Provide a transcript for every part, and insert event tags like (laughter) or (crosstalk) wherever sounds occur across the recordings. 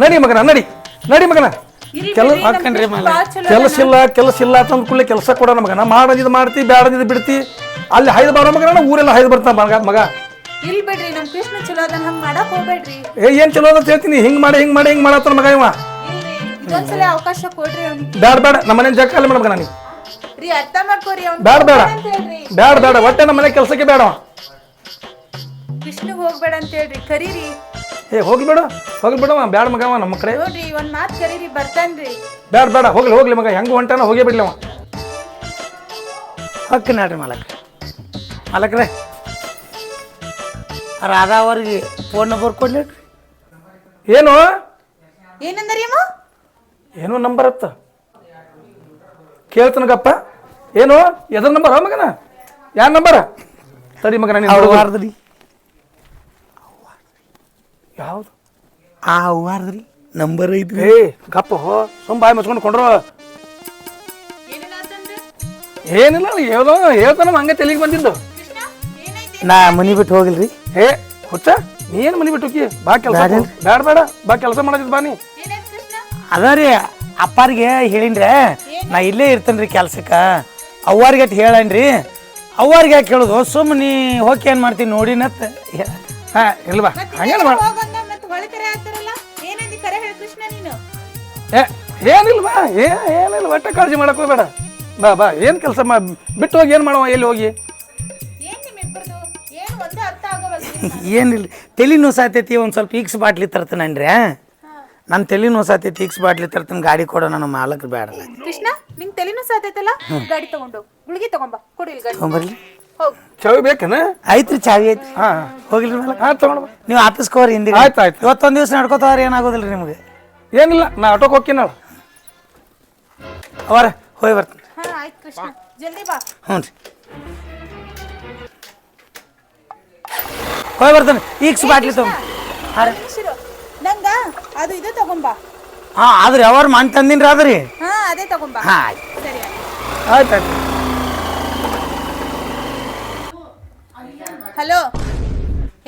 ನಡಿ ಮಗನ ನಡಿ. ನಡಿ ಮಗನ. ಕೆಲ ಕೆಲಸ ಇಲ್ಲ ಕೆಲಸ ಇಲ್ಲ ಅಂತ ಕೂಡಲೇ ಕೆಲಸ ಕೊಡೋಣ ಮಗನ. ಮಾಡದಿದ್ದು ಮಾಡ್ತಿ ಬ್ಯಾಡದಿದ್ ಬಿಡ್ತಿ. ಅಲ್ಲಿ ಹೈದ್ ಬಾರೋ ಮಗನ ಊರೆಲ್ಲ ಹೈದು ಬರ್ತಾನ ಮಗ ಮಗ. ಇಲ್ ಬಿಡ್ರಿ ನಮ್ ಕೃಷ್ಣ ಚಲೋ ಅದನ್ನ ಹಂಗ್ ಮಾಡಕ್ ಹೋಗ್ಬೇಡ್ರಿ. ಏ ಏನ್ ಚಲೋ ಅಂತ ಹೇಳ್ತೀನಿ. ಹಿಂಗ್ ಮಾಡಿ ಹಿಂಗ್ ಮಾಡಿ ಹಿಂಗ್ ಮಾಡತ್ತ ಮಗ ಇವ. ಇದೊಂದ್ಸಲ ಅವಕಾಶ ಕೊಡ್ರಿ ಅವ್ನಿಗೆ. ಬ್ಯಾಡ ಜಕ್ಕ ಅಲ್ಲಿ ನನಗೆ ರೀ ಅರ್ಥ ಮಾಡ್ಕೋರಿ ಅವ್ನ್ ಬ್ಯಾಡ ಬೇಡ ಅಂತ ಹೇಳ್ರಿ. ಬ್ಯಾಡ ಬೇಡ ಒಟ್ಟೆ ನಮ್ಮ ಮನೆ ಕೆಲಸಕ್ಕೆ ಬೇಡ. ಕೃಷ್ಣಗ್ ಹೋಗ್ಬೇಡ ಅಂತ ಹೇಳ್ರಿ. ಕರೀರಿ. ಏ ಹೋಗ್ಲಿ ಬೇಡ ಹೋಗ್ಲಿ ಬೇಡವ ಬ್ಯಾಡ ಮಗ ನಮ್ಮ ಕಡೆ. ನೋಡ್ರಿ ಒಂದ್ ಮಾತ್ ಕರೀರಿ ಬರ್ತಾನ್ರಿ. ಬ್ಯಾಡ ಬೇಡ ಹೋಗ್ಲಿ ಹೋಗ್ಲಿ ಮಗ ಹೆಂಗೆ ಹೊಂಟಾನ ಹೋಗೇ ಬಿಡ್ಲಿ ಅವ. ಹಕ್ಕ ನೋಡ್ರಿ ಮಾಲಕ್. ಮಾಲಕ್ರೆ ರಾಧಾ ಅವ್ರಿಗೆ ಫೋನ್ ನಂಬರ್ ಕೊಡ್ಲಿ ಏನು? ಏನಂದ್ರಿ ಅಮ್ಮ? ಏನೋ ನಂಬರ್ ಅತ್ತ? ಕೇಳ್ತನಗಪ್ಪ ಏನು? ಎದ್ರ ನಂಬರ್ ಮಗನ? ಯಾರ ನಂಬರ್ ಸರಿ ಮಗನ ನೀನು ಅವ್ವಾರ್ದ್ರಿ ಯಾವ್ದು? ಆ ಹೂವಾರ್ದ್ರಿ? ನಂಬರ್ ಐತ್ರಿ. ಏ ಗಪ್ಪ ಹೋ ಸುಮ್ ಬಾಯಿ ಮುಚ್ಕೊಂಡು ಕೊಂಡ್ರು. ಏನಿಲ್ಲ ಹೇಳ್ದೋ ಹೇಳ್ತಾನ ಹಂಗೆ ತೆಲಿಗೆ ಬಂದಿದ್ದು. ನಾ ಮನಿ ಬಿಟ್ಟು ಹೋಗಿಲ್ರಿ. ಏ ಹುಚ್ಚ ಏನು ಮನಿ ಬಿಟ್ಟು ಹೋಗಿ? ಬಾ ಕೆಲಸ ಬೇಡ ಬೇಡ ಬಾ ಕೆಲಸ ಮಾಡೋದಿದ್ ಬಾ ನೀ. ಅದ ರೀ ಅಪ್ಪಾರಿಗೆ ಹೇಳಿನ್ರೆ. ನಾ ಇಲ್ಲೇ ಇರ್ತೇನ್ರಿ ಕೆಲ್ಸಕ್ಕೆ. ಅವ್ವಾರಿಗೆ ಹೇಳನ್ರಿ. ಅವ್ವಾರಿಗೆ ಯಾಕೆ ಹೇಳುದು? ಸುಮ್ಮನೆ ಹೋಗಿ ಏನು ಮಾಡ್ತೀನಿ ನೋಡಿನತ್ತ ಹಾ ಇಲ್ವಾ? ಹಂಗೇನು ಮಾಡ ಏ ಏನಿಲ್ಲ ಬಾ ಏ ಏನಿಲ್ಲ ಒಟ್ಟೆ ಕಾಳಜಿ ಮಾಡಕ್ ಹೋಗ್ಬೇಡ. ಬಾ ಬಾ ಏನ್ ಕೆಲಸ ಮಾ ಬಿಟ್ಟು ಹೋಗಿ ಏನ್ ಮಾಡುವ? ಎಲ್ಲಿ ಹೋಗಿ? ಏನಿಲ್ಲ. ತಲೆ ಸಾತೈತಿ ಒಂದು ಸ್ವಲ್ಪ ಈಕ್ಸ್ ಬಾಟ್ಲಿ ತರ್ತೇನನ್ರಿ ನನ್ನ ತಲೆ ಸಾತೈತಿ ಈಕ್ಸ್ ಬಾಟ್ಲಿ ತರ್ತೇನೆ ಗಾಡಿ ಕೊಡೋ ನನ್ನ ಮಾಲಕ್ ಬೇಡ ಕೃಷ್ಣ ನಿಂಗೆ ತಲೆನೂ ಸಾತೈತಲ್ಲ? ಗಾಡಿ ತಗೊಂಡು ಗುಳಿಗೆ ತಗೊಂಬ. ಕೊಡಿ ಇಲ್ಲಿ ಗಾಡಿ. ತೊಗೊಂಬರ್ಲಿ. ಹೋಗ್. ಚವಿ ಬೇಕನ? ಐತ್ರಿ ಚಾವಿ ಐತಿ ಹಾ ಹೋಗಿಲ್ರಿ ಮಾಲಕ್. ಹಾ ತಗೊಂಡು ಬಾ. ನೀವು ಆಫೀಸ್ಗೆ ಹೋಗ್ರಿ ಹಿಂದಿ ಆಯ್ತು ಆಯ್ತು. ಇವತ್ತೊಂದು ದಿವಸ ನಡ್ಕೋತಾವ್ರಿ ಏನಾಗೋದಿಲ್ಲ ನಿಮಗೆ? ಏನಿಲ್ಲ ನಾ ಆಟೋಕ್ ಹೋಗ್ತೀನಿ ಅವರ ಹೋಗಿ ಬರ್ತೀನಿ. ಹಾ ಆಯ್ತು ಕೃಷ್ಣ. ಜಲ್ದಿ ಬಾ. ಹ್ಞೂ ರೀ. ಹೋಗಿ ಬರ್ತಾನೆ. ಈಗ ಬಾಟ್ಲಿ ತಗೊಂಡು ಹಾಂ ರೀ ನಿಮಿಷರು ನಂಗ ಅದು ಇದು ತಗೊಂಬಾ ಹಾಂ ಆದ್ರೆ ಅವ್ರ ಮನ್ ತಂದಿನ್ರಿ ಅದ್ರಿ ಹಾ ಅದೇ ತಗೊಂಬ ಹಾಂ ಆಯ್ತು. ಸರಿ ಆಯ್ತು. ಆಯ್ತು ಆಯ್ತು. ಹಲೋ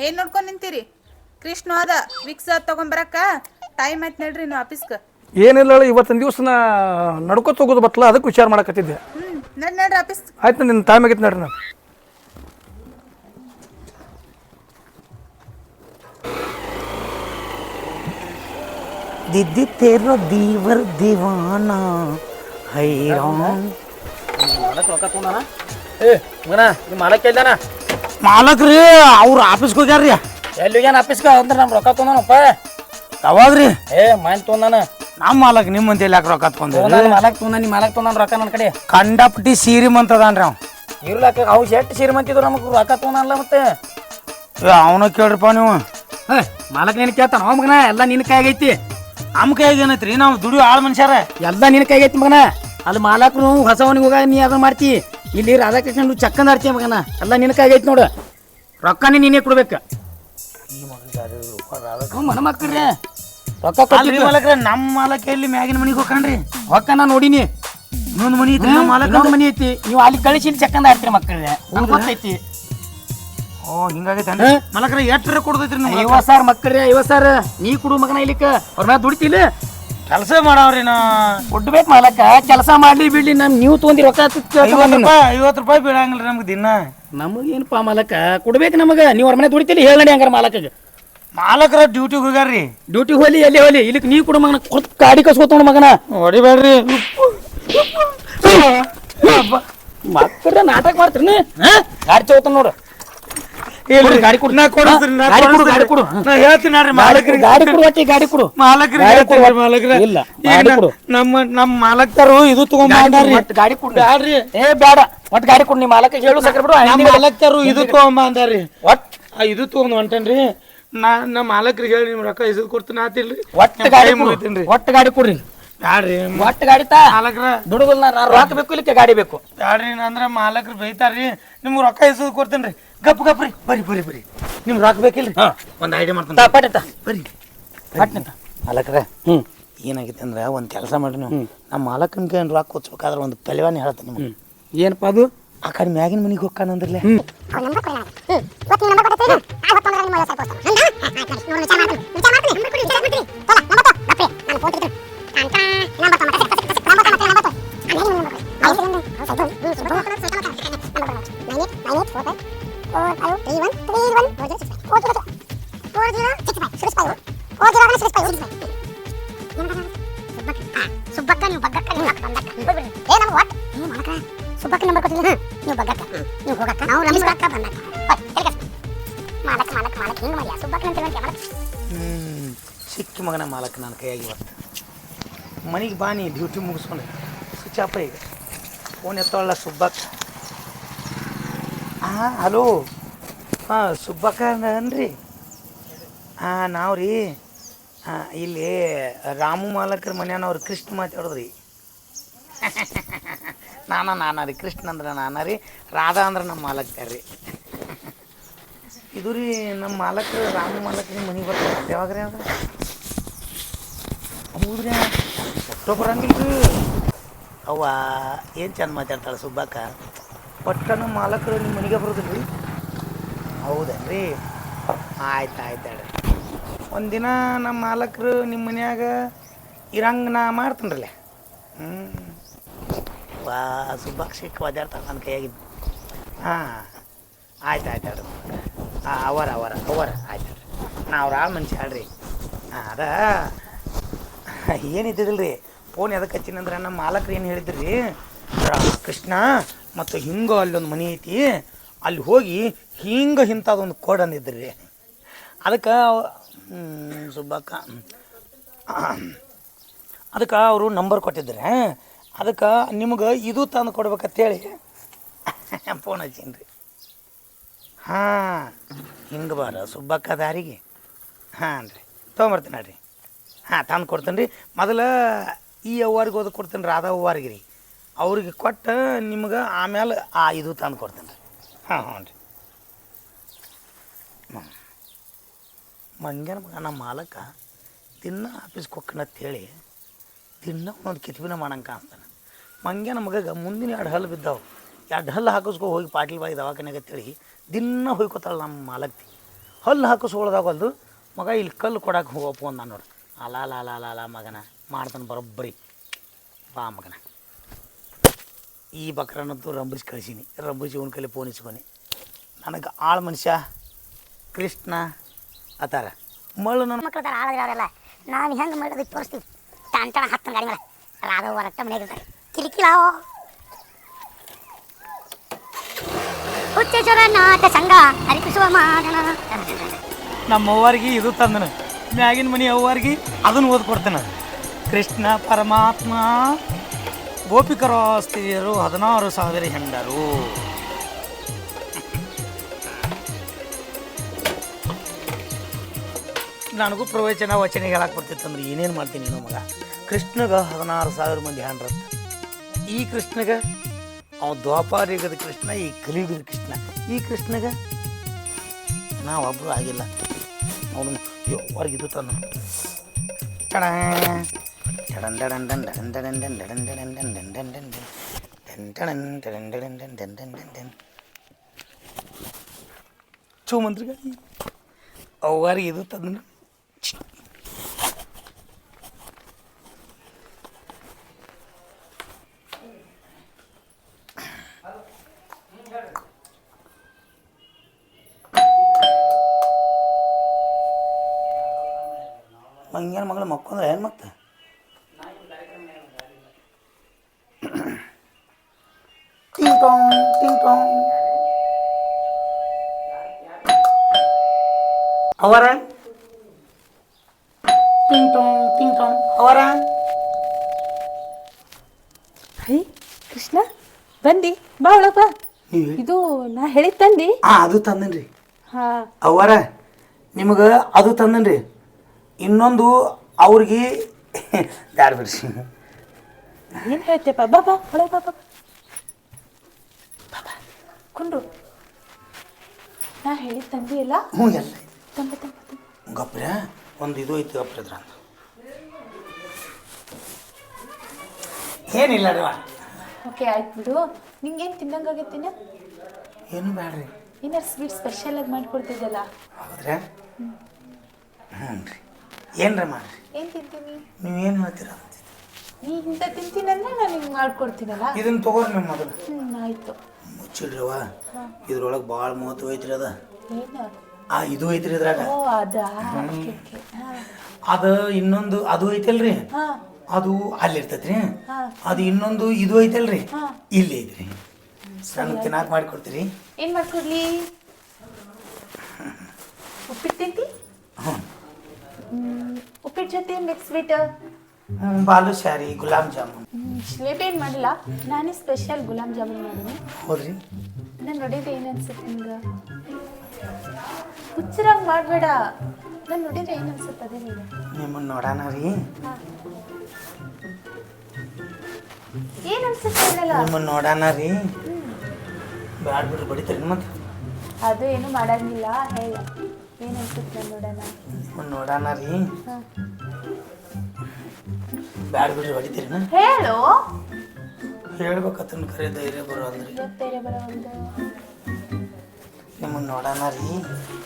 ಏನ್ ನೋಡ್ಕೊಂಡ್ ನಿಂತೀರಿ? ಕೃಷ್ಣ ಅದ ವಿಕ್ಸ್ ತಗೊಂಬರಕ್ಕ ಟೈಮ್ ಆಯ್ತು ನೋಡ್ರಿ ನೀವು ಆಫೀಸ್ಗೆ ಏನಿಲ್ಲ ಇವತ್ತಿನ ದಿವಸ ನಾ ನಡ್ಕೋತ ಹೋಗೋದು ಬತ್ತಲ್ಲ ಅದಕ್ಕೆ ವಿಚಾರ ಮಾಡಕತ್ತಿದ್ದೆ. ಹ್ಮ್ ನಡ್ ನಡ್ರಿ ಆಫೀಸ್ ಆಯ್ತು ನಿನ್ನ ಟೈಮ್ ಆಗೈತೆ ನೋಡ್ರಿ ನಾನು. ದಿದ್ದಿ ತೇರೋ ದೀವರ್ ದಿವಾನ ಹೈರಾನ್ ಏ ಮಗನ ನಿಮ್ಮ ಮಾಲಕ್ ಇದ್ದಾನ ಮಾಲಕ್ರಿ ಅವ್ರ ಆಫೀಸ್ಗೆ ಹೋಗ್ಯಾರ್ರಿ. ಎಲ್ಲಿ ಹೋಗ್ಯಾನ ಆಫೀಸ್ಗೆ ಅಂದ್ರೆ ನಮ್ಮ ರೊಕ್ಕ ತೊಂದಾನಪ್ಪ ಯಾವಾಗ್ರಿ? ಏ ಮೈನ್ ತೊಂದಾನ. ನಮ್ಮ ಮಾಲಕ್ ನಿಮ್ಮಂತೆ ಯಾಕೆ ರೊಕ್ಕ ತೊಂದ್ರೆ ಮಾಲಕ್ ತೊಂದ ನಿಮ್ಮ ಮಾಲಕ್ ತೊಂದಾನ ರೊಕ್ಕ ನನ್ನ ಕಡೆ. ಕಂಡಪಟ್ಟಿ ಸೀರಿ ಮಂತದಾನ್ರಿ ಅವ್ ಇರ್ಲಾಕ ಅವು ಎಷ್ಟು ಮಂತಿದ್ರು ನಮಗೆ ರೊಕ್ಕ ತೊಂದಲ್ಲ ಮತ್ತೆ. ಅವನ ಕೇಳ್ರಿಪ್ಪ ನೀವು. ಮಾಲಕ್ ನಿನ್ ಕೇಳ್ತಾನ ಮಗನ ಎಲ್ಲ ನಿನ್ನ ಕೈಗೈತಿ ನಮ್ಮ ಕೈಗೆ ಏನೈತ್ರಿ? ನಾವು ದುಡಿಯೋ ಆಳ್ ಮನುಷ್ಯರ. ಎಲ್ಲ ನಿನ್ನ ಕೈಗೈತಿ ಮಗನ. ಅಲ್ಲಿ ಮಾಲಕ್ರು ಹೊಸವನಿಗೆ ಹೋಗ ನೀ ಅದನ್ನ ಮಾಡ್ತಿ. ಇಲ್ಲಿ ರಾಧಾಕೃಷ್ಣ ಚಕ್ಕಂದ ಆಡ್ತಿ ಮಗನ ಎಲ್ಲ ನಿನ್ನ ಕೈಗೈತಿ ನೋಡು. ರೊಕ್ಕನೇ ನೀನೇ ಕೊಡ್ಬೇಕು. ಮನ ಮಕ್ಕಳ್ರಿ ರೊಕ್ಕ ಅಲ್ರಿ ಕೊಡ್ಲಿ ಮಾಲಕ್ರ ನಮ್ಮ ಮಾಲಕ್ ಎಲ್ಲಿ ಮ್ಯಾಗಿನ ಮನಿಗೆ ಹೋಗ್ಕಣ್ರಿ? ರೊಕ್ಕ ನಾ ನೋಡಿನಿ. ಇನ್ನೊಂದು ಮನಿ ಐತ್ರಿ ನಮ್ಮ ಮಾಲಕ್ ಇನ್ನೊಂದ್ ಮನಿ ಐತಿ. ನೀವು ಅಲ್ಲಿ ಕಳಿಸಿ ಇಲ್ಲಿ ಚಕ್ಕಂದ ಆಡ್ತೀರಿ ಮಕ್ಕಳಿಗೆ ನಮ್ಗ್ ಗೊತ್ತೈತಿ. ಓ ಹಿಂಗಾಗೈತೆ ಮಲಕ್ರ ಎಟ್ರ ಕೊಡ್ತೈತ್ರಿ ನೀವು ಐವತ್ ಸಾವಿರ ಮಕ್ಕಳ್ರಿ ಐವತ್ ಸಾವಿರ. ನೀ ಕುಡು ಮಗನ ಇಲ್ಲಿಕ. ಅವ್ರ ಮ್ಯಾಲ ದುಡಿತಿಲ್ಲ. ಕೆಲಸ ಮಾಡವ್ರಿ ನಾ. ಕೊಡ್ಬೇಕು ಮಾಲಕ. ಕೆಲಸ ಮಾಡ್ಲಿ ಬಿಡ್ಲಿ ನಮ್ ನೀವು ತೊಗೊಂಡಿ ರೊಕ್ಕ ಐವತ್ತು ರೂಪಾಯಿ ಐವತ್ತು ರೂಪಾಯಿ ಬೀಳಂಗಿಲ್ರಿ ನಮ್ಗೆ ದಿನ. ನಮಗೇನಪ್ಪ ಮಾಲಕ? ಕೊಡ್ಬೇಕು ನಮಗ. ನೀವು ಅವ್ರ ಮನೆ ದುಡಿತಿಲ್ಲ ಹೇಳಿ ಹಂಗಾರ ಮಾಲಕಗೆ. ಮಾಲಕ್ರ ಡ್ಯೂಟಿ ಹೋಗ್ಯಾರ್ರಿ. ಡ್ಯೂಟಿ ಹೋಲಿ ಎಲ್ಲಿ ಹೋಲಿ? ಇಲ್ಲಿಕ್ ನೀ ಕೊಡು ಮಗನ. ಕೊಡ್ ಗಾಡಿ ಕಸ್ಕೊತೋಣ ಮಗನ. ಹೊಡಿಬೇಡ್ರಿ. ಮಕ್ಕಳ ನಾಟಕ ಮಾಡ್ತೀರಿ ಗಾಡಿ ತಗೋತಾನ ನೋಡು. ಇಲ್ರಿ. ಗಾಡಿ ಕೊಡು. ನಾ ಗಾಡಿ ಕೊಡು. ಗಾಡಿ ಕೊಡು. ನಾ ಹೇಳ್ತೀನಿ ನೋಡ್ರಿ ಮಾಲಕ್ರಿ ಗಾಡಿ ಕೊಡು ಒಟ್ಟಿ ಗಾಡಿ ಕೊಡು. ಮಾಲಕ್ರಿ ಹೇಳ್ತೀನಿ. ಮಾಲಕ್ರ. ಇಲ್ಲ, ಗಾಡಿ ಕೊಡು. ನಮ್ಮ ನಮ್ಮ ಮಾಲಕ್ತರು ಇದು ತಗೊಂಡ್ ಕೊಡು, ತಗೊಂಬಂದಾರ್ರಿ ಒಟ್ಟು ಗಾಡಿ ಕೊಡು. ಬ್ಯಾಡ್ರಿ. ಏ ಬೇಡ ಒಟ್ಟು ಗಾಡಿ ಕೊಡು. ನೀ ಮಾಲಕ ಹೇಳು ಸಕ್ರೆ ಬಿಡು. ನಮ್ಮ ಮಾಲಕ್ತರು ಇದು ತಗೊಂಬಂದಾರ್ರಿ ಒಟ್ಟು. ಆ ಇದು ತಗೊಂಡ್ ಹೊಂಟೇನ್ರಿ. ನಾ ನಮ್ಮ ಮಾಲಕ್ರಿಗೆ ಹೇಳಿ ನಿಮ್ಮ ರೊಕ್ಕ ಇಸದ್ ಕೊಡ್ತೀನಿ ಆತಿಲ್ರಿ ಒಟ್ಟು ಗಾಡಿ ಮುಗಿತೀನಿ ಒಟ್ಟು ಗಾಡಿ ಕೊಡ್ರಿ. ಬ್ಯಾಡ್ರಿ ಒಟ್ಟು ಗಾಡಿ ತಾ. ಮಾಲಕ್ರ? ದುಡುಗಲ್ ನಾನು ರೊಕ್ಕ ಬೇಕು ಇಲ್ಲಿಕ್ಕೆ ಗಾಡಿ ಬೇಕು. ಬ್ಯಾಡ್ರಿ ಅಂದ್ರೆ ಮಾಲಕ್ರು ಬೈತಾರ್ರಿ. ನಿಮ್ಗೆ ರೊಕ್ಕ ಇಸದ್ ರೀ. ಗಪ್ ಗಪ್ ರೀ. ಬರಿ ಬರ್ರಿ ಬರಿ. ನಿಮ್ ರೊಕ್ಕ ಬೇಕಿಲ್ರಿ? ಒಂದು ಐಡಿಯಾ ಮಾಡ್ತಾನೆ. ಪಟ್ಟ ಬರ್ರಿ ಪಟ್ಟ ಮಾಲಕ್ರ ಹ್ಮ್. ಏನಾಗಿತ್ತು ಅಂದ್ರೆ ಒಂದು ಕೆಲಸ ಮಾಡ್ರಿ ನೀವು. ನಮ್ಮ ಮಾಲಕನ್ಗೆ ರೊಕ್ಕ ಕೊಚ್ಬೇಕಾದ್ರೆ ಒಂದು ಪಲ್ಯವಾನಿ ಹೇಳ್ತೀನಿ ನಿಮ್ಗೆ. ಏನಪ್ಪ ಅದು? ಆ ಕಡೆ ಮ್ಯಾಗಿನ ಮನೆಗೆ ಹೋಗ್ಕಾನಂದ್ರಲ್ಲ ಸುಬ್ಬಕ್ಕ ಮಗನ ಮಾಲಕ್ ನನ್ನ ಕೈಯಾಗಿ ಇವತ್ತು. ಮನೆಗೆ ಬಾ ನೀ ಡ್ಯೂಟಿ ಮುಗಿಸ್ಕೊಂಡು. ಆಫ್ ಈಗ. ಫೋನ್ ಎತ್ತೋಳ್ಳ ಸುಬ್ಬಕ್ಕ. ಹಾಂ ಹಲೋ. ಹಾಂ, ಸುಬ್ಬಕ್ಕ ಅನ್ರಿ ಹಾಂ ನಾವು ರೀ ಹಾಂ ಇಲ್ಲಿ ರಾಮು ಮಾಲಕರ ಮನೆಯವ್ರು ಕೃಷ್ಣ ಮಾತಾಡೋದ್ರಿ. (laughs) ನಾನ ನಾನ ರೀ, ಕೃಷ್ಣ ಅಂದ್ರೆ ನಾನ ರೀ, ರಾಧಾ ಅಂದ್ರೆ ನಮ್ಮ ಮಾಲಕ್ಕಾರ ರೀ (laughs) ಇದು ರೀ ನಮ್ಮ ಮಾಲಕರು ರಾಮು ಮಾಲಕ್ರಿ ಮನೆಗೆ ಬರ್ತಾರೆ ಯಾವಾಗ ರೀ ಅದು? ಹೌದ್ರಿ ಅಕ್ಟೋಬರ್ ಬರಂಗಿಲ್ಲ ರೀ ಅವ್ವ, ಏನು ಚಂದ ಮಾತಾಡ್ತಾಳೆ ಸುಬ್ಬಕ್ಕ? ಒಟ್ಟು ನಮ್ಮ ಮಾಲಕರು ನಿಮ್ಮ ಮನೆಗೆ ಬರೋದಿಲ್ಲ ರೀ ಹೌದೇನ್ರಿ? ಆಯ್ತು ಆಯ್ತು ಹೇಳಿ ಒಂದಿನ ನಮ್ಮ ಮಾಲಕರು ನಿಮ್ಮ ಮನ್ಯಾಗ ಇರಂಗೆ ನಾ ಮಾಡ್ತೀನಿ ಹ್ಞೂ ವಾ, ಸುಬ್ಬಕ್ಕ ಸಿಕ್ಕ ಮಾತಾಡ್ತಾಳೆ ನನ್ನ ಕೈಯಾಗಿದ್ದು ಹಾಂ, ಆಯ್ತು ಆಯ್ತು ಹೇಳ್ರಿ ಹಾಂ, ಅವರ ಅವರ ಅವರ. ಆಯ್ತು ಹೇಳ್ರಿ. ನಾ ಅವ್ರ ಆಳು ಮನುಷ್ಯ ಹೇಳ್ರಿ. ಹಾಂ, ಅದ ಏನಿದ್ದಿಲ್ಲ ರೀ ಫೋನ್ ಎದಕ್ಕೆ ಹಚ್ಚಿನಂದ್ರೆ ನಮ್ಮ ಮಾಲಕ್ರು ಏನು ಹೇಳಿದ್ರಿ? ರೀ ಕೃಷ್ಣ ಮತ್ತು ಹಿಂಗೆ ಅಲ್ಲೊಂದು ಮನೆ ಐತಿ, ಅಲ್ಲಿ ಹೋಗಿ ಹಿಂಗೆ ಇಂಥದ್ದೊಂದು ಕೋಡ್ ಅಂದಿದ್ರಿ. ರೀ ಅದಕ್ಕೆ ಸುಬ್ಬಕ್ಕ. ಅದಕ್ಕೆ ಅವರು ನಂಬರ್ ಕೊಟ್ಟಿದ್ರೆ. ಅದಕ್ಕೆ ನಿಮ್ಗೆ ಇದು ತಂದು ಕೊಡ್ಬೇಕಂತೇಳಿ ಫೋನ್ ಹಚ್ಚೀನಿ ರೀ ಹಾಂ, ಹಿಂಗೆ ಬಾರ ಸುಬ್ಬಕ್ಕ ದಾರಿಗೆ. ಹಾಂ ರೀ ತೊಗೊಂಬರ್ತೀನಿ ನೋಡ್ರಿ. ಹಾಂ, ತಂದು ಕೊಡ್ತೇನೆ ರೀ. ಮೊದಲು ಈ ಅವ್ವಾರಿಗೆ ಓದಿ ರೀ ರಾಧಾ ಅವ್ವಾರಿಗೆ ರೀ. ಅವ್ರಿಗೆ ಕೊಟ್ಟು ನಿಮ್ಗೆ ಆಮೇಲೆ ಆ ಇದು ತಂದು ಕೊಡ್ತೇನೆ ರೀ. ಹಾಂ, ಹ್ಞೂ ರೀ. ಮಂಗ್ಯನ ಮಗ, ನಮ್ಮ ಮಾಲಕ ದಿನ ಆಫೀಸ್ಗೆ ಹೋಗ್ಕಣತ್ ಹೇಳಿ ದಿನ ಒಂದು ಕಿತ್ಬಿನ ಮಾಡಂಗೆ ಕಾಣಿಸ್ತಾನೆ. ಮಂಗ್ಯನ ಮಗಗೆ ಮುಂದಿನ ಎರಡು ಹಲ್ಲು ಬಿದ್ದಾವು. ಎರಡು ಹಲ್ಲು ಹಾಕಿಸ್ಕೊ ಹೋಗಿ ಪಾಟೀಲ್ ಬಾಯಿ ದವಾಖಾನೆಗೆ ಅಂತೇಳಿ ದಿನ ಹೋಯ್ಕೋತಾಳೆ ನಮ್ಮ ಮಾಲಕ್ತಿ. ಹಲ್ಲು ಹಾಕಿಸ್ಕೊಳ್ದಾಗಲ್ದು ಮಗ ಇಲ್ಲಿ ಕಲ್ಲು ಕೊಡಕ್ಕೆ ಹೋಗಪ್ಪ ಅಂದ ನೋಡು. ಅಲ ಅಲ ಅಲ ಅಲ ಅಲ ಮಗನ. ಮಾಡ್ತಾನೆ ಬರೋಬ್ಬರಿ ಬಾ ಮಗನ. ಈ ಬಕ್ರನಂತೂ ರಂಬಿಸಿ ಕಳಿಸೀನಿ. ರಂಬಿಸಿ ಅವನ ಕೈಲಿ ಫೋನ್ ಇಸ್ಕೊನಿ. ನನಗೆ ಆಳು ಮನುಷ್ಯ ಕೃಷ್ಣ ಅತಾರ. ಮಳ್ಳು ನನ್ನ ಮಕ್ಕಳು ನಾನು ಅವರೆಲ್ಲ ನಾವು ಹೆಂಗೆ ಮಾಡೋದಕ್ಕೆ ತೋರಿಸ್ತೀವಿ ಟಣ ಟಣ ಹತ್ತನ ಗಾಡಿ ಮೇಲೆ. ರಾಧ ಹೊರಟ ಮನೆಗೆ ಕಿರಿಕಿಲಾವೋ ಹುಚ್ಚೇಶ್ವರ ನಾಟ ಸಂಘ. ಅರಿಪಿಸುವ ಮಾಡ ನಮ್ಮ ಅವ್ವಾರಿಗೆ ಇದು ತಂದನು. ಮ್ಯಾಗಿನ ಮನೆ ಅವ್ವಾರಿಗೆ ಅದನ್ನು ಓದ್ಕೊಡ್ತೇನೆ ಕೃಷ್ಣ ಪರಮಾತ್ಮ, ಗೋಪಿಕರ ಸ್ತ್ರೀಯರು ಹದಿನಾರು ಸಾವಿರ ಹೆಂಡರು. ನನಗೂ ಪ್ರವಚನ ವಚನ ಹೇಳಕ್ಕೆ ಬರ್ತಿತ್ತಂದ್ರೆ ಏನೇನು ಮಾಡ್ತೀನಿ ನೀನು ಮಗ? ಕೃಷ್ಣಗ ಹದಿನಾರು ಸಾವಿರ ಮಂದಿ ಹೆಂಡ್ರತ್ತ ಈ ಕೃಷ್ಣಗ ಅವ ದ್ವಾಪಾರಿಗದ ಕೃಷ್ಣ, ಈ ಕಲಿಯುಗದ ಕೃಷ್ಣ. ಈ ಕೃಷ್ಣಗ ನಾವೊಬ್ಬರು ಆಗಿಲ್ಲ. ಅವನು അയ്യോ ഇത് തന്നു തന്നിട്ടുണ്ട് ಅವರ? ಅವರ? ಹೈ ಕೃಷ್ಣ ಬಂದಿ ಬಾ ಒಳಗ್ ಬಾ. ಇದು ನಾ ಹೇಳಿದ್ ತಂದಿ. ಆ ಅದು ತಂದನ್ರಿ. ಹಾ. ಅವರ ನಿಮಗೆ ಅದು ತಂದನ್ರಿ. ಇನ್ನೊಂದು ಅವ್ರಿಗೆ ದಾರಿ ಬಿಡಿಸಿ ಏನು ಹೇಳ್ತೇಪ್ಪ ಬಾ ಬಾ ಬಾಬಾ ಬಾ ಬಾ ಬಾ. ಕುಂಡ್ರು ನಾ ಹೇಳಿದ್ ತಂದಿ ಎಲ್ಲ ಹ್ಞೂ ಎಲ್ಲ. ಗಪ್ರ ಒಂದು ಇದು ಐತಿ ಗಪ್ರ ಅದ್ರ ಏನಿಲ್ಲ ರೀ ಓಕೆ ಆಯ್ತು ಬಿಡು. ನಿಂಗೇನು ತಿನ್ನಂಗಾಗೈತಿನ ಏನು ಬೇಡ್ರಿ ಏನಾರು ಸ್ವೀಟ್ ಸ್ಪೆಷಲ್ ಆಗಿ ಮಾಡ್ಕೊಡ್ತಿದ್ದಲ್ಲ ಹೌದ್ರಾ? ಹ್ಞೂ ರೀ. ಏನ್ರ ಮಾಡ್ರಿ? ಏನು ತಿಂತೀನಿ? ನೀವು ಏನು ಹೇಳ್ತೀರಾ ನೀ ಇಂಥ ತಿಂತೀನಂದ್ರೆ ನಾನು ಹಿಂಗೆ ಮಾಡ್ಕೊಡ್ತೀನಲ್ಲ? ಇದನ್ನ ತಗೋರಿ ನಿಮ್ಮ ಮೊದಲು. ಹ್ಮ್ ಆಯ್ತು. ಮುಚ್ಚಿಡ್ರವ ಇದ್ರೊಳಗೆ ಭಾಳ ಮಹತ್ವ ಐತ್ರಿ ಅದ. ಏನು? ಆ ಇದು ಐತ್ರಿ ಇದ್ರಾಗ. ಓ ಅದಾ. Okay okay. ಹಾ. ಅದ ಇನ್ನೊಂದು ಅದು ಐತಲ್ರಿ. ಹಾ. ಅದು ಅಲ್ಲಿ ಇರ್ತೈತ್ರಿ ಹಾ. ಅದು ಇನ್ನೊಂದು ಇದು ಐತಲ್ರಿ. ಇಲ್ಲಿ ಐತ್ರಿ. ನನಗೆ ತಿನ್ನಾಕ ಮಾಡ್ಕೊಡ್ತೀರಿ. ಏನ್ ಮಾಡ್ಕೊಡ್ಲಿ? ಉಪ್ಪಿಟ್ಟೈತಿ? ಹ್ಞೂ. ಉಪ್ಪಿಟ್ಟು ಜೊತೆ ಮಿಕ್ಸ್ ಹ್ಮ್, ಬಾಲು ಶಾರಿ ಗುಲಾಬ್ ಜಾಮೂನ್. ಜಿಲೇಬಿ ಏನು ಮಾಡಿಲ್ಲ. ನಾನೇ ಸ್ಪೆಷಲ್ ಗುಲಾಬ್ ಜಾಮೂನ್ ಮಾಡಿದ್ದೀನಿ ಹೌದ್ರಿ. ನಾನು ನೋಡಿದ್ರೆ ಏನು ಅನ್ಸುತ್ತೆ ನಿಮ್ಗೆ? ಹುಚ್ಚರಂಗ್ ಮಾಡಬೇಡ. ನಾನು ನೋಡಿದ್ರೆ ಏನು ಅನ್ಸುತ್ತದೆ ನಿಮ್ಮನ್ ನೀನು. ನಿಮ್ಮನ್ನ ನೋಡೋಣ ರೀ. ಏನು ಅನ್ಸುತ್ತೆ ಏನಲ್ಲ ನಿಮ್ಮನ್ನ ನೋಡೋಣ ರೀ. ಬ್ಯಾಡ್ ಬಿಡ್ರಿ ಬಡಿತೀರಿ ಮತ್ತೆ ಅದು ಏನು ಮಾಡಂಗಿಲ್ಲ. ಹೇಳ. ಏನು ಅನ್ಸುತ್ತೆ ನೋಡೋಣ? ನಿಮ್ಮನ್ನ ನೋಡೋಣ ರೀ. ಬ್ಯಾಡ್ ಬಿಡ್ರಿ ಬಡಿತೀರಿ ಹೇಳು. ಹೇಳ್ಬೇಕತ್ತನ ಕರೆ ಧೈರ್ಯ ಬರೋ ಅಂದ್ರೆ. ಧೈರ್ಯ ಬರೋ ಒಂದು. ನಿಮ್ಮನ್ನ ನೋಡೋಣ ರೀ.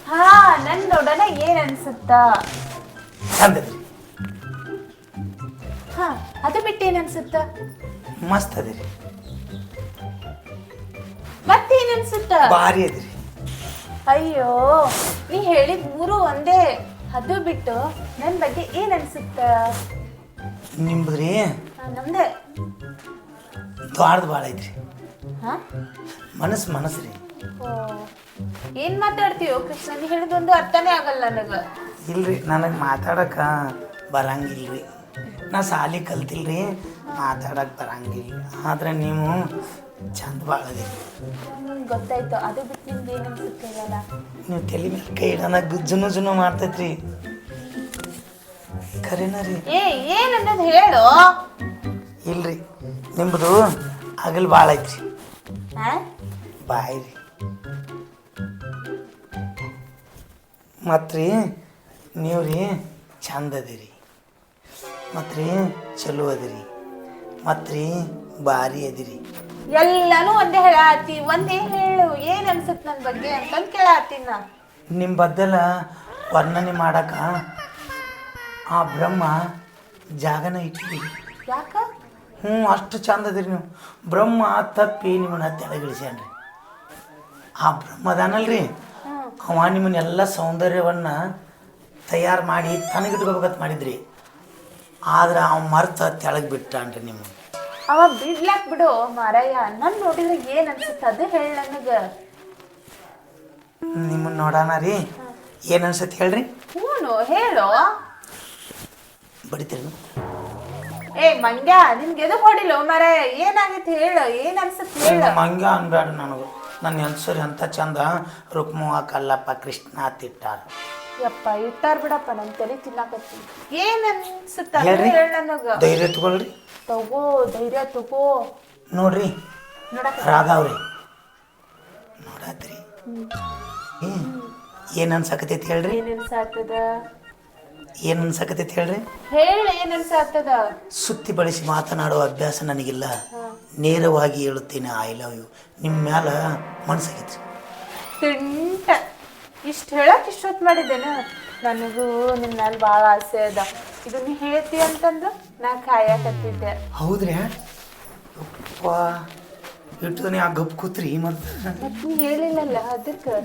ಹಾ ನನ್ ನೋಡೋಣ ಏನ್ ಅನ್ಸುತ್ತಾ ಚಂದ ಅದ್ರಿ ಹಾ ಅದು ಬಿಟ್ಟು ಏನ್ ಅನ್ಸುತ್ತ ಮಸ್ತ್ ಅದಿರಿ. ಮತ್ತೇನ್ ಅನ್ಸುತ್ತ ಭಾರಿ ಅದಿರಿ. ಅಯ್ಯೋ ನೀ ಹೇಳಿದ ಮೂರು ಒಂದೇ. ಅದು ಬಿಟ್ಟು ನನ್ ಬಗ್ಗೆ ಏನ್ ಅನ್ಸುತ್ತ ನಿಮ್ದ್ರಿ ಹಾ, ನಮ್ದೆ. ದ್ವಾರದ ಭಾಳ ಐತ್ರಿ. ಹಾ? ಮನಸ್ಸು ಮನಸ್ಸು ರೀ. ಓ. ಏನ್ ಮಾತಾಡ್ತೀಯೋ ಕೃಷ್ಣ? ನೀ ಹೇಳಿದೊಂದು ಅರ್ಥನೇ ಆಗಲ್ಲ ನನಗ. ಇಲ್ರಿ ನನಗೆ ಮಾತಾಡಕ ಬರಂಗಿಲ್ರಿ. ನಾ ಸಾಲಿ ಕಲ್ತಿಲ್ರಿ ಮಾತಾಡಕ್ ಬರಂಗಿಲ್ಲ ಆದ್ರೆ ನೀವು ಚಂದ ಬಾಳದಿ ಹ್ಮ್, ಗೊತ್ತಾಯ್ತು. ಅದು ಬಿಟ್ಟು ನಿಮ್ಗೆ ಏನ್ ಅನ್ಸುತ್ತೆ ಇವಾಗ ನೀವು ತಲೆ ಮೇಲೆ ಕೈ ಇಡೋಣ ಗುಜ್ಜುನು ಜುನು ಮಾಡ್ತೈತ್ರಿ. ಖರೇನ ರೀ? ಏ ಏನ್ ಅನ್ನೋದು ಹೇಳು. ಇಲ್ರಿ ನಿಮ್ದು ಹಗಲ್ ಭಾಳ ಐತ್ರಿ. ಬಾಯ್ ರೀ. ಮತ್ತು ರೀ ನೀವು ರೀ ಚಂದ ಅದಿರಿ. ಮತ್ತು ರೀ ಚಲೋ ಅದಿರಿ. ಮತ್ತು ರೀ ಭಾರಿ ಅದಿರಿ. ಎಲ್ಲಾನು ಒಂದೇ ಹೇಳಾತಿ ಒಂದೇ ಹೇಳು ಏನ್ ಅನ್ಸುತ್ತೆ ನನ್ನ ಬಗ್ಗೆ ಅಂತಂದ್ ಕೇಳಾತಿ ನಾ. ನಿಮ್ಮ ಬದ್ದಲ ವರ್ಣನೆ ಮಾಡಕ ಆ ಬ್ರಹ್ಮ ಜಾಗನ ಇಟ್ಟಿರಿ ಯಾಕ? ಹ್ಞೂ ಅಷ್ಟು ಚಂದ ಅದಿರಿ ನೀವು. ಬ್ರಹ್ಮ ತಪ್ಪಿ ನಿಮ್ಮನ್ನ ತೆಳಗಿಳಿಸ್ಯಾನ್ರಿ. ಆ ಬ್ರಹ್ಮ ಅದಾನಲ್ರಿ ಅವ ನಿಮ್ಮನ್ನೆಲ್ಲ ಸೌಂದರ್ಯವನ್ನು ತಯಾರು ಮಾಡಿ ತನಗಿಟ್ಕೋಬೇಕಂತ ಮಾಡಿದ್ರಿ. ಆದ್ರೆ ಅವ ಮರ್ತ ತೆಳಗೆ ಬಿಟ್ಟಾನ್ರಿ ನಿಮ್ಮ ಅವ ಬಿಡ್ಲಾಕ್ ಬಿಡು ಮಾರಯ್ಯ ನನ್ ನೋಡಿದ್ರೆ ಏನ್ ಅನ್ಸುತ್ತೆ ಅದು ಹೇಳ ನನಗ. ನಿಮ್ಮನ್ನ ನೋಡೋಣ ರೀ? ಏನ್ ಅನ್ಸತ್ತೆ ಹೇಳ್ರಿ? ಹೂನು ಹೇಳು. ಬಡಿತೀರಿ ಏ ಮಂಗ್ಯ ನಿನ್ಗೆ ಎದು ಹೊಡಿಲ್ಲ ಮಾರಯ್ಯ ಏನಾಗೈತಿ ಹೇಳು ಏನ್ ಅನ್ಸುತ್ತೆ ಹೇಳು. ಮಂಗ ಅನ್ಬೇಡ ನನಗೆ. ನನ್ನ ಹೆಸರು ಎಂಥ ಚಂದ ರುಕ್ಮುವ ಕಲ್ಲಪ್ಪ ಕೃಷ್ಣ ತಿಟ್ಟಾರ. ಯಪ್ಪ ಇಟ್ಟಾರ್ ಬಿಡಪ್ಪ ನನ್ನ ತಲೆ ತಿನ್ನಾಕತ್ತಿ. ಏನ್ ಅನ್ಸುತ್ತ? ಹೇಳ್ರಿ ಹೇಳ ನನಗ. ಧೈರ್ಯ ತಗೊಳ್ರಿ. ತಗೋ ಧೈರ್ಯ ತಗೋ. ನೋಡ್ರಿ ನೋಡಕ್ ರಾಗಾವ್ರಿ ನೋಡತ್ರಿ. ಏನು ಅನ್ಸಕತೈತಿ ಹೇಳ್ರಿ? ಏನ್ ಅನ್ಸಾತದ ಏನು ಅನ್ಸಕತೈತಿ ಹೇಳ್ರಿ? ಹೇಳಿ ಏನ್ ಅನ್ಸಾತದ? ಸುತ್ತಿ ಬಳಸಿ ಮಾತನಾಡುವ ಅಭ್ಯಾಸ ನನಗಿಲ್ಲ. ನೇರವಾಗಿ ಹೇಳುತ್ತೇನೆ ಐ ಲವ್ ಯು ನಿಮ್ಮ ಮ್ಯಾಲ ಮನ್ಸಾಗಿತ್ರಿ ತಿಂಟ. ಇಷ್ಟ ಹೇಳಕ್ ಇಷ್ಟೊತ್ತು ಮಾಡಿದ್ದೇನ? ನನಗೂ ನಿಮ್ ಮ್ಯಾಲ ಭಾಳ ಆಸೆ ಅದ. ಇದು ನೀ ಹೇಳ್ತಿ ಅಂತಂದು ನಾ ಕಾಯಕತ್ತಿದ್ದೆ. ಹೌದ್ರಿ ಯಪ್ಪ ಇಟ್ಟು ನೀವು ಆ ಗಪ್ ಕೂತ್ರಿ ಮತ್ತು. ಮತ್ ನೀ ಹೇಳಿಲ್ಲಲ್ಲ ಅದಕ್ಕೆ?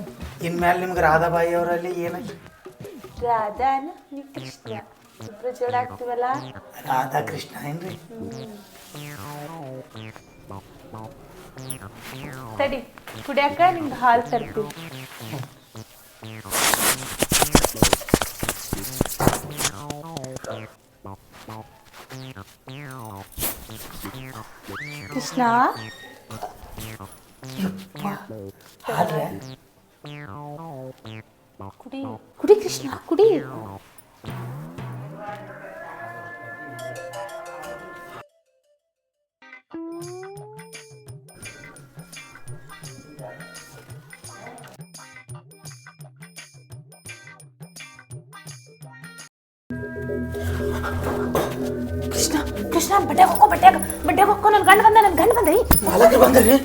ಇನ್ಮೇಲೆ ನಿಮ್ಗೆ ರಾಧಾಬಾಯಿ ಅವರಲ್ಲಿ ಏನಾಗಿ ರಾಧಾನ ನೀ ಕೃಷ್ಣ. ಇಬ್ರು ಜೋಡಾಗ್ತೀವಲ್ಲ ರಾಧಾ ಕೃಷ್ಣ ಏನ್ರಿ ತಡಿ ಕುಡಿಯಾಕ ನಿಂಗೆ ಹಾಲು ತರ್ತೀವಿ ಕೃಷ್ಣ? ಕುಡಿ. ಕುಡಿ ಕೃಷ್ಣ ಕುಡಿ ಕೃಷ್ಣ ಕೃಷ್ಣ ಬಡ್ಡ್ಯಾಗ ಹೋಗೋ ಬಡ್ಡ್ಯಾಗ ಬಡ್ಡ್ಯಾಗ ಹೋಗೋ ನನ್ನ ಗಂಡ ಬಂದ ನನ್ನ ಗಂಡ ಬಂದ ಈ. ಮಾಲಕರು ಬಂದ್ರಿ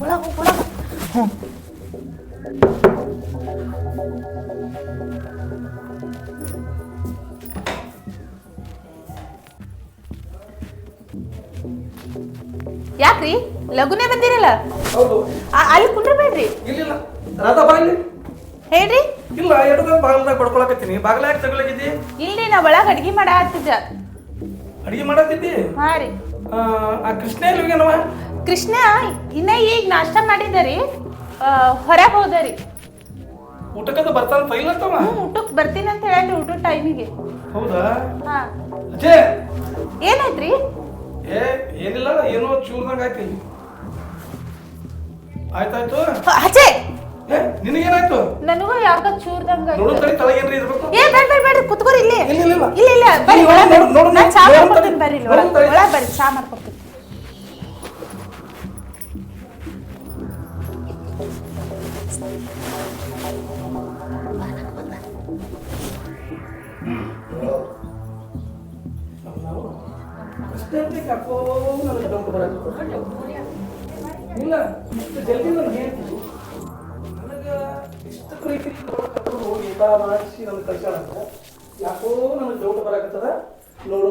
ಒಳಗ್ ಹೋಗ್, ಒಳಗ್ ಹೋಗ್. ಲಗುನೇ ಬಂದಿರಲ್ಲ? ಹೌದು. ಆ- ಅಲ್ಲಿ ಕುಂಡ್ರಬೇಡ್ರಿ ಇಲ್ಲಿಲ್ಲ. ರಾಧಾ ಬಾ ಇಲ್ಲಿ. ಹೇಳ್ರಿ. ಇಲ್ಲ ಎಡದ ಬಾಗಲ್ದಾಗ ಕೊಡ್ಕೊಳಕತ್ತೀನಿ ಬಾಗಲ ಯಾಕೆ ತಗೊಳಕಿದ್ದಿ ಇಲ್ರಿ ನಾ ಒಳಗ್ ಅಡ್ಗಿ ಮಾಡ ಹತ್ತಿದ್ದ ಅಡಿಗೆ ಮಾಡತ್ತಿದ್ದಿ ಹಾ ರೀ. ಆ, ಆ ಕೃಷ್ಣ ಕೃಷ್ಣ ಇನ್ನ ಈಗ ನಾಷ್ಟ ಮಾಡಿದರಿ ಹೊರಗೆ ಹೋದರಿ ಊಟಕ್ಕದ ಬರ್ತಾನ ಫೈಲ್ ಅಂತವ? ಹ್ಞೂ ಊಟಕ್ಕೆ ಬರ್ತೀನಿ ಅಂತ ಹೇಳಿ ಊಟದ ಟೈಮಿಗೆ. ಹೌದಾ? ಹಾ. ಅಜಯ್! ಏನಾಯ್ತ್ರಿ? ಏ ಏನಿಲ್ಲ ಏನೋ ಚೂರ್ದಂಗ ಆಯ್ತು ಆಯ್ತಾಯ್ತು? ಹಚ್ಚೆ ಏ ನಿನಗೇನಾಯ್ತು? ನನಗೂ ಯಾವ್ದೋ ಚೂರ್ದಂಗ ನೋಡು ತಲೆ ತಲೆಗೇನ್ರಿ ಇರ್ಬೇಕು ಏ ಬೇಡ ಬೇಡ ಬೇಡ ಕುತ್ಕೋರಿ ಇಲ್ಲಿ. ಇಲ್ಲ, ಇಲ್ಲ, ಇಲ್ಲ. ಇಲ್ಲ ಬರ್ರಿ ನೋಡು, ಒಳಗ್ ನೋಡು, ನಾನ್ ಚಾ ಮಾಡ್ಕೊಡ್ತೀನಿ ಬರ್ರಿ ಇಲ್ಲಿ ತಡಿ. ಒಳಗ್ ಬರ್ರಿ ಚಾ ಮಾಡ್ಕೊಡ್ತೀನಿ ಅಷ್ಟೇ ಯಾಕೋ ನನಗೆ ಡೌಟ್ ಬರತ್ತೆ ಇಲ್ಲ, ಇಷ್ಟು ಜಲ್ದಿ ನಾನು ಹೇಳ್ತೀನಿ. ನನಗೆ ಇಷ್ಟು ಪ್ರೀತಿ ಕರ್ಕೊಂಡು ಹೋಗಿ ಊಟ ಮಾಡಿಸಿ ನನ್ನ ಕಳ್ಸ್ಯಾಳ ಯಾಕೋ ನನಗೆ ಡೌಟ್ ಬರಾಕತ್ತದ. ನೋಡು